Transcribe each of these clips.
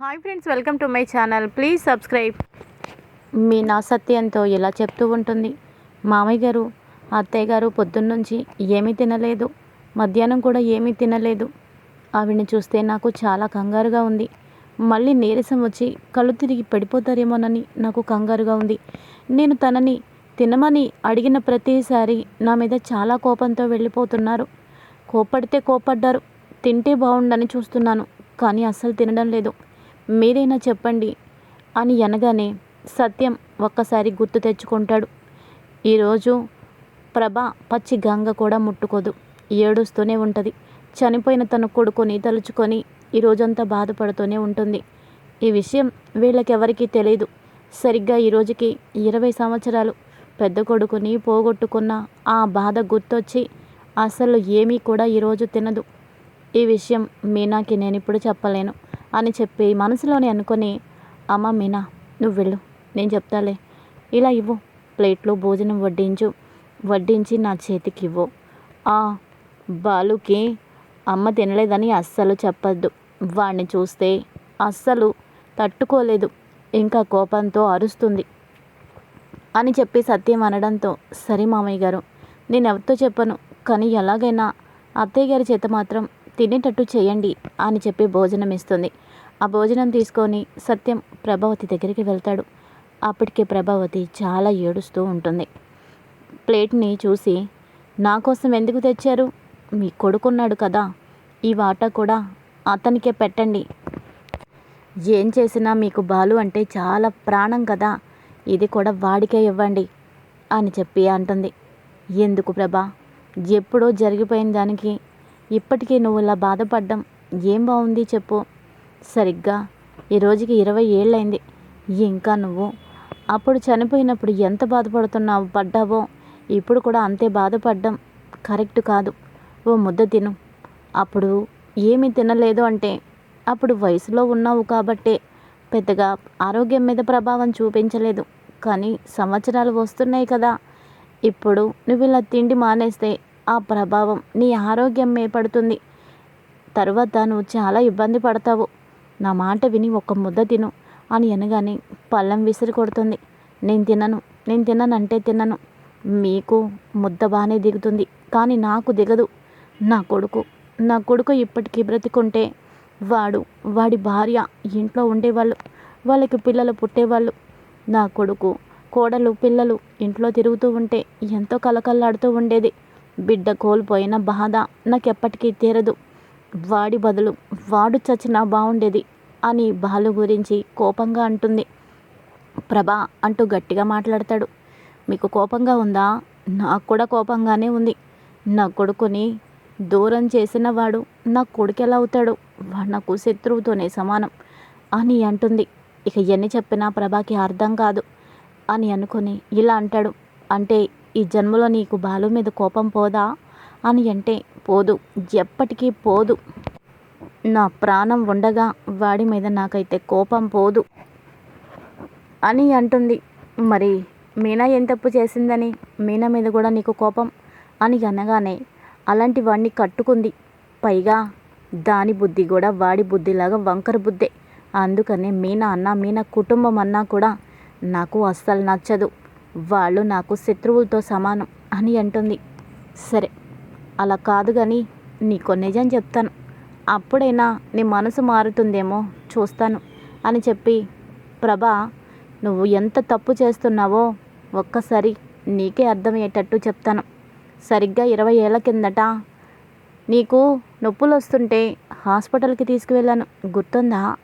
Hi friends welcome to my channel. Please subscribe. మీ నా సత్యంతో ఇలా చెప్తూ ఉంటుంది. మామయ్య గారు అత్తయ్య గారు పొద్దున్నుంచి ఏమీ తినలేదు. మధ్యాహ్నం కూడా ఏమీ తినలేదు. ఆవిడని చూస్తే నాకు చాలా కంగారుగా ఉంది. మళ్ళీ నీరసం వచ్చి కళ్ళు తిరిగి పడిపోతారేమోనని నాకు కంగారుగా ఉంది. నేను తనని తినమని అడిగిన ప్రతిసారి నా మీద చాలా కోపంతో వెళ్ళిపోతున్నారు. కోపడితే కోపడ్డారు తింటే బాగుండని చూస్తున్నాను కానీ అస్సలు తినడం లేదు. మీరైనా చెప్పండి అని అనగానే సత్యం ఒక్కసారి గుర్తు తెచ్చుకుంటాడు. ఈరోజు ప్రభ పచ్చి గంగ కూడా ముట్టుకోదు. ఏడుస్తూనే ఉంటుంది. చనిపోయిన తన కొడుకుని తలుచుకొని ఈ రోజంతా బాధపడుతూనే ఉంటుంది. ఈ విషయం వీళ్ళకెవరికీ తెలియదు సరిగ్గా ఈ రోజుకి ఇరవై సంవత్సరాలు. పెద్ద కొడుకుని పోగొట్టుకున్న ఆ బాధ గుర్తొచ్చి అసలు ఏమీ కూడా ఈరోజు తినదు. ఈ విషయం మీనాకి నేను ఇప్పుడు చెప్పలేను. అని చెప్పి మనసులోనే అనుకొని అమ్మ మీనా నువ్వు వెళ్ళు నేను చెప్తాలే. ఇలా ఇవ్వు. ప్లేట్లో భోజనం వడ్డించు. వడ్డించి నా చేతికి ఇవ్వు ఆ బాలుకి అమ్మ తినలేదని అస్సలు చెప్పద్దు. వాడిని చూస్తే అస్సలు తట్టుకోలేదు. ఇంకా కోపంతో అరుస్తుంది. అని చెప్పి సత్యం అనడంతో సరే మామయ్య గారు నేను ఎవరితో చెప్పను. కానీ ఎలాగైనా అత్తయ్య గారి చేత మాత్రం తినేటట్టు చేయండి అని చెప్పి భోజనం ఇస్తుంది. ఆ భోజనం తీసుకొని సత్యం ప్రభావతి దగ్గరికి వెళ్తాడు. అప్పటికే ప్రభావతి చాలా ఏడుస్తూ ఉంటుంది. ప్లేట్ని చూసి నా కోసం ఎందుకు తెచ్చారు? మీ కొడుకున్నాడు కదా. ఈ వాటా కూడా అతనికే పెట్టండి. ఏం చేసినా మీకు బాలు అంటే చాలా ప్రాణం కదా. ఇది కూడా వాడికే ఇవ్వండి అని చెప్పి అంటుంది. ఎందుకు ప్రభా? ఎప్పుడో జరిగిపోయిన దానికి ఇప్పటికీ నువ్వు ఇలా బాధపడ్డం ఏం బాగుంది చెప్పు. సరిగ్గా ఈ రోజుకి ఇరవై ఏళ్ళైంది. ఇంకా నువ్వు అప్పుడు చనిపోయినప్పుడు ఎంత బాధపడుతున్నావు పడ్డావో ఇప్పుడు కూడా అంతే బాధపడ్డం కరెక్ట్ కాదు. ఓ ముద్ద తిను. అప్పుడు ఏమీ తినలేదు అంటే అప్పుడు వయసులో ఉన్నావు కాబట్టే పెద్దగా ఆరోగ్యం మీద ప్రభావం చూపించలేదు. కానీ సంవత్సరాలు వస్తున్నాయి కదా. ఇప్పుడు నువ్వు ఇలా తిండి మానేస్తే ఆ ప్రభావం నీ ఆరోగ్యం ఏర్పడుతుంది తర్వాత నువ్వు చాలా ఇబ్బంది పడతావు. నా మాట విని ఒక ముద్ద తిను అని అనగానే పళ్ళం విసిరి కొడుతుంది. నేను తినను నేను తిననంటే తినను. మీకు ముద్ద బాగానే దిగుతుంది కానీ నాకు దిగదు. నా కొడుకు నా కొడుకు ఇప్పటికీ బ్రతికుంటే వాడు వాడి భార్య ఇంట్లో ఉండేవాళ్ళు వాళ్ళకి పిల్లలు పుట్టేవాళ్ళు. నా కొడుకు కోడలు పిల్లలు ఇంట్లో తిరుగుతూ ఉంటే ఎంతో కలకల్లాడుతూ ఉండేది. బిడ్డ కోల్పోయిన బాధ నాకెప్పటికీ తీరదు. వాడి బదులు వాడు చచ్చినా బాగుండేది అని బాలు గురించి కోపంగా అంటుంది. ప్రభా అంటూ గట్టిగా మాట్లాడతాడు. మీకు కోపంగా ఉందా? నాకు కూడా కోపంగానే ఉంది. నా కొడుకుని దూరం చేసిన వాడు నా కొడుకు ఎలా అవుతాడు? వాడు నాకు శత్రువుతోనే సమానం అని అంటుంది. ఇక ఎన్ని చెప్పినా ప్రభాకి అర్థం కాదు అని అనుకొని ఇలా అంటాడు. అంటే ఈ జన్మలో నీకు బాలు మీద కోపం పోదా? అని అంటే పోదు. ఎప్పటికీ పోదు. నా ప్రాణం ఉండగా వాడి మీద నాకైతే కోపం పోదు. అని అంటుంది. మరి మీనా ఏం తప్పు చేసిందని? మీనా మీద కూడా నీకు కోపం? అని అనగానే అలాంటి వాడిని కట్టుకుంది. పైగా దాని బుద్ధి కూడా వాడి బుద్ధిలాగా వంకర బుద్ధే. అందుకనే మీనా అన్న మీనా కుటుంబం అన్నా కూడా నాకు అస్సలు నచ్చదు. వాళ్ళు నాకు శత్రువులతో సమానం అని అంటుంది. సరే అలా కాదు కానీ నీకు నిజం చెప్తాను. అప్పుడైనా నీ మనసు మారుతుందేమో చూస్తాను అని చెప్పి ప్రభా నువ్వు ఎంత తప్పు చేస్తున్నావో ఒక్కసారి నీకే అర్థమయ్యేటట్టు చెప్తాను. సరిగ్గా ఇరవై ఏళ్ళ కిందట నీకు నొప్పులు వస్తుంటే హాస్పిటల్కి తీసుకువెళ్ళాను. గుర్తుందా?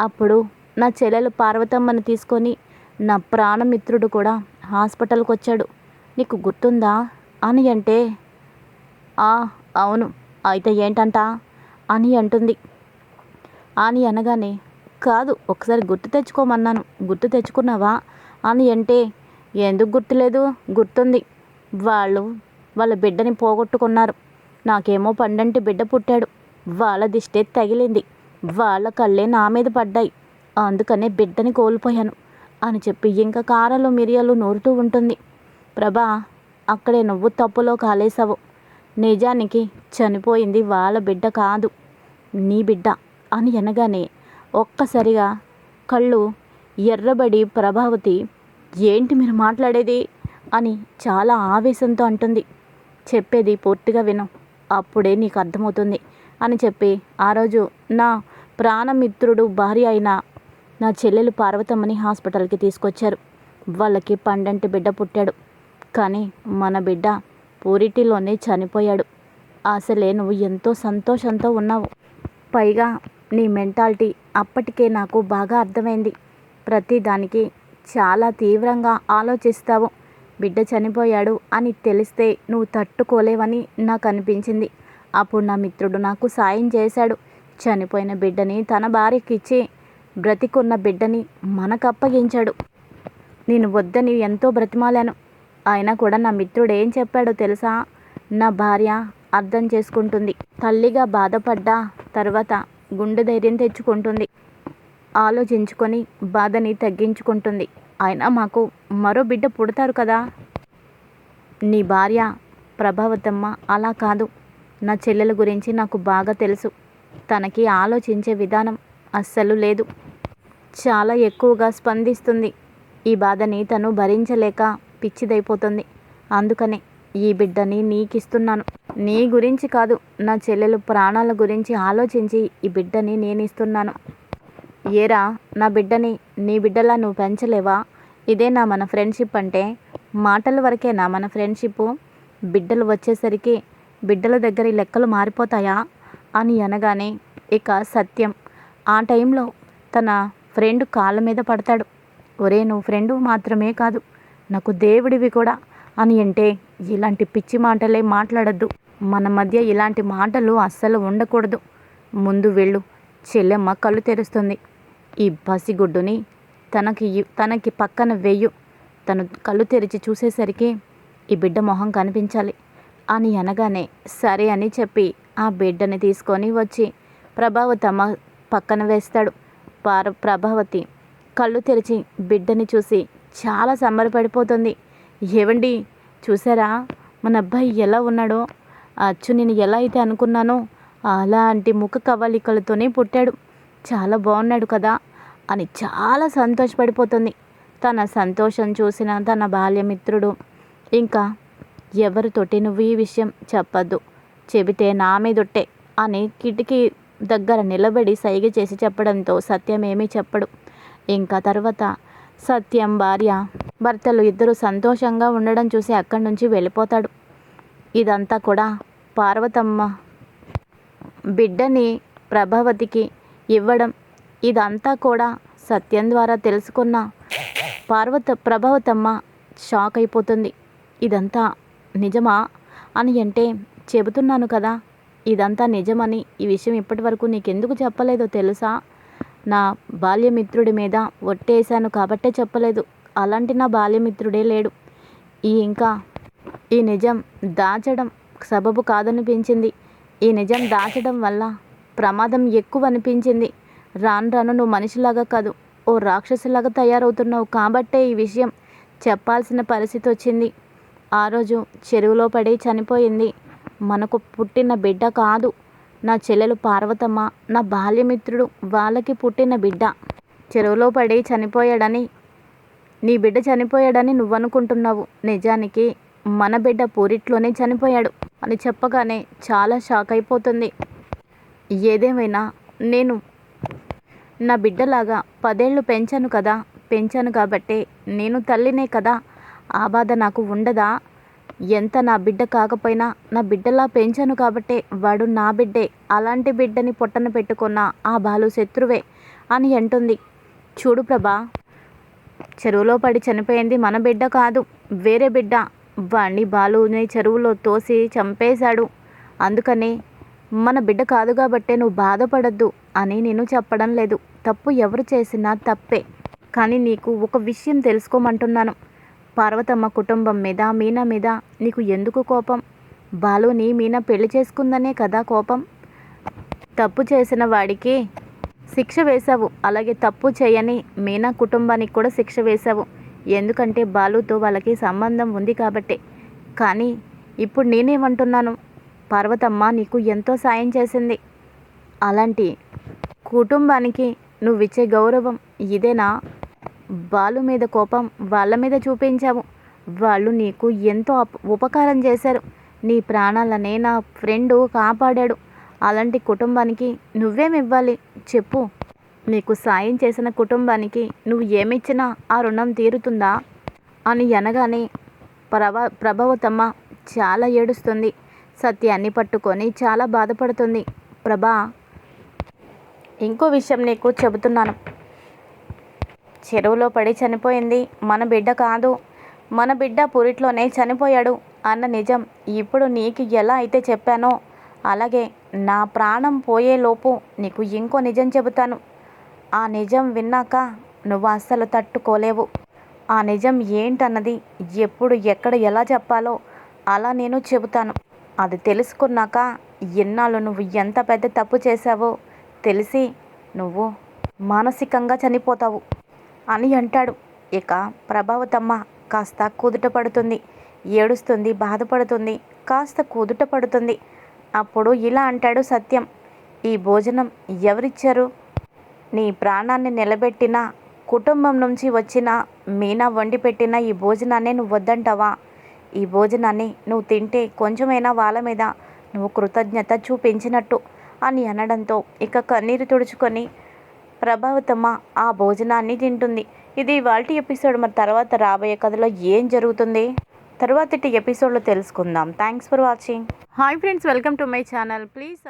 అప్పుడు నా చెల్లెలు పార్వతమ్మని తీసుకొని నా ప్రాణమిత్రుడు కూడా హాస్పిటల్కి వచ్చాడు నీకు గుర్తుందా? అని అంటే "ఆ, అవును. అయితే ఏంటంట? అని అంటుంది. అని అనగానే కాదు ఒకసారి గుర్తు తెచ్చుకోమన్నాను. గుర్తు తెచ్చుకున్నావా? అని అంటే ఎందుకు గుర్తులేదు? గుర్తుంది. వాళ్ళు వాళ్ళ బిడ్డని పోగొట్టుకున్నారు. నాకేమో పండంటి బిడ్డ పుట్టాడు. వాళ్ళ దిష్టే తగిలింది. వాళ్ళ కళ్ళే నా మీద పడ్డాయి. అందుకనే బిడ్డని కోల్పోయాను. అని చెప్పి ఇంకా కారలు మిరియాలు నూరుతూ ఉంటుంది. ప్రభా అక్కడే నువ్వు తప్పులో కాలేసావు నిజానికి చనిపోయింది వాళ్ళ బిడ్డ కాదు నీ బిడ్డ అని అనగానే ఒక్కసారిగా కళ్ళు ఎర్రబడి ప్రభావతి ఏంటి మీరు మాట్లాడేది? అని చాలా ఆవేశంతో అంటుంది. చెప్పేది పూర్తిగా విను అప్పుడే నీకు అర్థమవుతుంది అని చెప్పి ఆ రోజు నా ప్రాణమిత్రుడు భార్య అయిన నా చెల్లెలు పార్వతమ్మని హాస్పిటల్కి తీసుకొచ్చారు. వాళ్ళకి పండంటి బిడ్డ పుట్టాడు. కానీ మన బిడ్డ పూరిటిలోనే చనిపోయాడు. అసలే నువ్వు ఎంతో సంతోషంతో ఉన్నావు. పైగా నీ మెంటాలిటీ అప్పటికే నాకు బాగా అర్థమైంది. ప్రతిదానికి చాలా తీవ్రంగా ఆలోచిస్తావు. బిడ్డ చనిపోయాడు అని తెలిస్తే నువ్వు తట్టుకోలేవని నాకు అనిపించింది. అప్పుడు నా మిత్రుడు నాకు సాయం చేశాడు. చనిపోయిన బిడ్డని తన భార్యకి ఇచ్చి బ్రతికున్న బిడ్డని మనకప్పగించాడు నేను వద్దని ఎంతో బ్రతిమాలాను. అయినా కూడా నా మిత్రుడు ఏం చెప్పాడో తెలుసా? నా భార్య అర్థం చేసుకుంటుంది. తల్లిగా బాధపడ్డా తర్వాత గుండె ధైర్యం తెచ్చుకుంటుంది. ఆలోచించుకొని బాధని తగ్గించుకుంటుంది. అయినా మాకు మరో బిడ్డ పుడతారు కదా? నీ భార్య ప్రభావతమ్మ అలా కాదు. నా చెల్లెల గురించి నాకు బాగా తెలుసు. తనకి ఆలోచించే విధానం అస్సలు లేదు. చాలా ఎక్కువగా స్పందిస్తుంది. ఈ బాధని తను భరించలేక పిచ్చిదైపోతుంది. అందుకనే ఈ బిడ్డని నీకిస్తున్నాను. నీ గురించి కాదు నా చెల్లెలు ప్రాణాల గురించి ఆలోచించి ఈ బిడ్డని నేను ఇస్తున్నాను ఏరా నా బిడ్డని నీ బిడ్డలా నువ్వు పెంచలేవా? ఇదేనా మన ఫ్రెండ్షిప్ అంటే మాటల వరకేనా మన ఫ్రెండ్షిప్. బిడ్డలు వచ్చేసరికి బిడ్డల దగ్గర ఈ లెక్కలు మారిపోతాయా? అని అనగానే ఇక సత్యం. ఆ టైంలో తన ఫ్రెండ్ కాళ్ళ మీద పడతాడు. ఒరే నువ్వు ఫ్రెండు మాత్రమే కాదు నాకు దేవుడివి కూడా అని అంటే ఇలాంటి పిచ్చి మాటలే మాట్లాడద్దు. మన మధ్య ఇలాంటి మాటలు అస్సలు ఉండకూడదు. ముందు వెళ్ళు చెల్లెమ్మ కళ్ళు తెరుస్తుంది. ఈ పసిగుడ్డుని తనకి తనకి పక్కన వెయ్యు. తను కళ్ళు తెరిచి చూసేసరికి ఈ బిడ్డ మొహం కనిపించాలి. అని అనగానే సరే అని చెప్పి ఆ బిడ్డని తీసుకొని వచ్చి ప్రభావతమ్మ పక్కన వేస్తాడు పార ప్రభావతి. కళ్ళు తెరిచి బిడ్డని చూసి చాలా సంబరపడిపోతుంది. ఏవండి చూసారా మన అబ్బాయి ఎలా ఉన్నాడో? అచ్చు నేను ఎలా అయితే అనుకున్నానో అలాంటి ముఖ కవలికలతోనే పుట్టాడు. చాలా బాగున్నాడు కదా? అని చాలా సంతోషపడిపోతుంది. తన సంతోషం చూసిన తన బాల్యమిత్రుడు ఇంకా ఎవరితోటి నువ్వు ఈ విషయం చెప్పద్దు. చెబితే నా మీదొట్టే అని కిటికీ దగ్గర నిలబడి సైగ చేసి చెప్పడంతో సత్యం ఏమీ చెప్పడు. ఇంకా తర్వాత సత్యం భార్య భర్తలు ఇద్దరు సంతోషంగా ఉండడం చూసి అక్కడి నుంచి వెళ్ళిపోతాడు. ఇదంతా కూడా పార్వతమ్మ బిడ్డని ప్రభావతికి ఇవ్వడం. ఇదంతా కూడా సత్యం ద్వారా తెలుసుకున్న పార్వత ప్రభావతమ్మ షాక్ అయిపోతుంది. ఇదంతా నిజమా అని అంటే చెబుతున్నాను కదా. ఇదంతా నిజమని ఈ విషయం ఇప్పటివరకు నీకెందుకు చెప్పలేదో తెలుసా? నా బాల్యమిత్రుడి మీద ఒట్టేశాను కాబట్టే చెప్పలేదు. అలాంటి నా బాల్యమిత్రుడే లేడు. ఈ ఇంకా ఈ నిజం దాచడం సబబు కాదనిపించింది. ఈ నిజం దాచడం వల్ల ప్రమాదం ఎక్కువ అనిపించింది రాను రాను నువ్వు మనిషిలాగా కాదు ఓ రాక్షసులాగా తయారవుతున్నావు కాబట్టే ఈ విషయం చెప్పాల్సిన పరిస్థితి వచ్చింది ఆ రోజు చెరువులో పడి చనిపోయింది. మనకు పుట్టిన బిడ్డ కాదు. నా చెల్లెలు పార్వతమ్మ నా బాల్యమిత్రుడు వాళ్ళకి పుట్టిన బిడ్డ. చెరువులో పడి చనిపోయాడని నీ బిడ్డ చనిపోయాడని నువ్వనుకుంటున్నావు. నిజానికి మన బిడ్డ పూరిట్లోనే చనిపోయాడు అని చెప్పగానే చాలా షాక్ అయిపోతుంది. ఏదేమైనా నేను నా బిడ్డలాగా పదేళ్ళు పెంచాను కదా పెంచాను కాబట్టే నేను తల్లినే కదా. ఆ బాధ నాకు ఉండదా? ఎంత నా బిడ్డ కాకపోయినా నా బిడ్డలా పెంచాను కాబట్టే వాడు నా బిడ్డే. అలాంటి బిడ్డని పొట్టన పెట్టుకున్న ఆ బాలు శత్రువే అని అంటుంది. చూడు ప్రభా చెరువులో పడి చనిపోయింది మన బిడ్డ కాదు వేరే బిడ్డ. వాణ్ణి బాలుని చెరువులో తోసి చంపేశాడు. అందుకనే మన బిడ్డ కాదు కాబట్టే నువ్వు బాధపడద్దు అని నేను చెప్పడం లేదు. తప్పు ఎవరు చేసినా తప్పే. కానీ నీకు ఒక విషయం తెలుసుకోమంటున్నాను. పార్వతమ్మ కుటుంబం మీద మీనా మీద నీకు ఎందుకు కోపం? బాలుని మీనా పెళ్ళి చేసుకుందనే కదా కోపం? తప్పు చేసిన వాడికి శిక్ష వేశావు. అలాగే తప్పు చేయని మీనా కుటుంబానికి కూడా శిక్ష వేశావు. ఎందుకంటే బాలుతో వాళ్ళకి సంబంధం ఉంది కాబట్టే. కానీ ఇప్పుడు నేనేమంటున్నాను? పార్వతమ్మ నీకు ఎంతో సాయం చేసింది. అలాంటి కుటుంబానికి నువ్విచ్చే గౌరవం ఇదేనా? వాళ్ళ మీద కోపం వాళ్ళ మీద చూపించావు వాళ్ళు నీకు ఎంతో ఉపకారం చేశారు. నీ ప్రాణాలనే నా ఫ్రెండు కాపాడాడు. అలాంటి కుటుంబానికి నువ్వేమివ్వాలి చెప్పు. నీకు సాయం చేసిన కుటుంబానికి నువ్వు ఏమిచ్చినా ఆ రుణం తీరుతుందా? అని అనగానే ప్రభ ప్రభావతమ్మ చాలా ఏడుస్తుంది. సత్యాన్ని పట్టుకొని చాలా బాధపడుతుంది. ప్రభా ఇంకో విషయం నీకు చెబుతున్నాను. చెరువులో పడి చనిపోయింది. మన బిడ్డ కాదు. మన బిడ్డ పురిట్లోనే చనిపోయాడు అన్న నిజం ఇప్పుడు నీకు ఎలా అయితే చెప్పానో అలాగే నా ప్రాణం పోయేలోపు నీకు ఇంకో నిజం చెబుతాను. ఆ నిజం విన్నాక నువ్వు అస్సలు తట్టుకోలేవు. ఆ నిజం ఏంటన్నది ఎప్పుడు ఎక్కడ ఎలా చెప్పాలో అలా నేను చెబుతాను. అది తెలుసుకున్నాక ఎన్నాళ్ళు నువ్వు ఎంత పెద్ద తప్పు చేశావో తెలిసి నువ్వు మానసికంగా చనిపోతావు. అని అంటాడు. ఇక ప్రభావతమ్మ కాస్త కుదుట పడుతుంది. ఏడుస్తుంది బాధపడుతుంది కాస్త కుదుట పడుతుంది. అప్పుడు ఇలా అంటాడు సత్యం. ఈ భోజనం ఎవరిచ్చారు? నీ ప్రాణాన్ని నిలబెట్టిన కుటుంబం నుంచి వచ్చిన మీనా వండి పెట్టిన ఈ భోజనాన్ని నువ్వు వద్దంటావా ఈ భోజనాన్ని నువ్వు తింటే కొంచెమైనా వాళ్ళ మీద నువ్వు కృతజ్ఞత చూపించినట్టు అని అనడంతో ఇక కన్నీరు తుడుచుకొని ప్రభావితమ్మ ఆ భోజనాన్ని తింటుంది. ఇది వాల్టి ఎపిసోడ్. మరి తర్వాత రాబోయే కథలో ఏం జరుగుతుంది? తర్వాతటి ఎపిసోడ్లో తెలుసుకుందాం. Thanks for watching. Hi friends welcome to my channel. Please